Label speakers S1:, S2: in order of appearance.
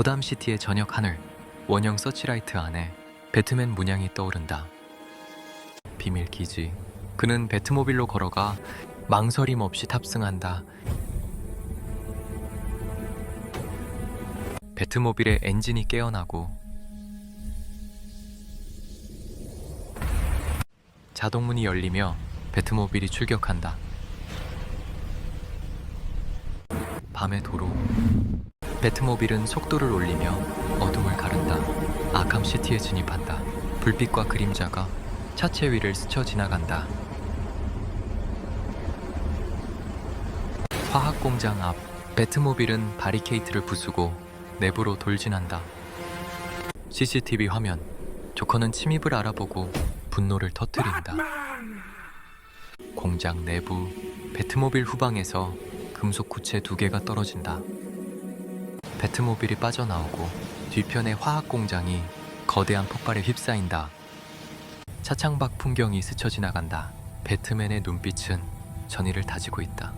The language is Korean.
S1: 고담시티의 저녁 하늘 원형 서치라이트 안에 배트맨 문양이 떠오른다. 비밀 기지. 그는 배트모빌로 걸어가 망설임 없이 탑승한다. 배트모빌의 엔진이 깨어나고 자동문이 열리며 배트모빌이 출격한다. 밤의 도로. 배트모빌은 속도를 올리며 어둠을 가른다. 아캄시티에 진입한다. 불빛과 그림자가 차체 위를 스쳐 지나간다. 화학 공장 앞 배트모빌은 바리케이트를 부수고 내부로 돌진한다. CCTV 화면 조커는 침입을 알아보고 분노를 터뜨린다. 공장 내부 배트모빌 후방에서 금속 구체 두 개가 떨어진다. 배트모빌이 빠져나오고 뒤편의 화학 공장이 거대한 폭발에 휩싸인다. 차창밖 풍경이 스쳐 지나간다. 배트맨의 눈빛은 전의를 다지고 있다.